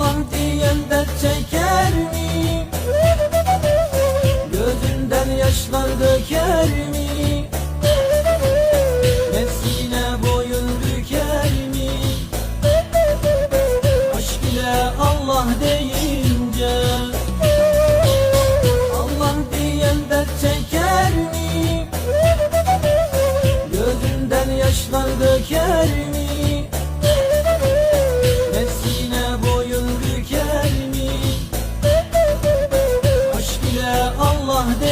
Allah diyen de çeker mi? Gözünden yaşlar döker mi? Nefsine boyun büker mi? Aşk ile Allah deyince Allah diyen de çeker mi? Gözünden yaşlar döker mi? de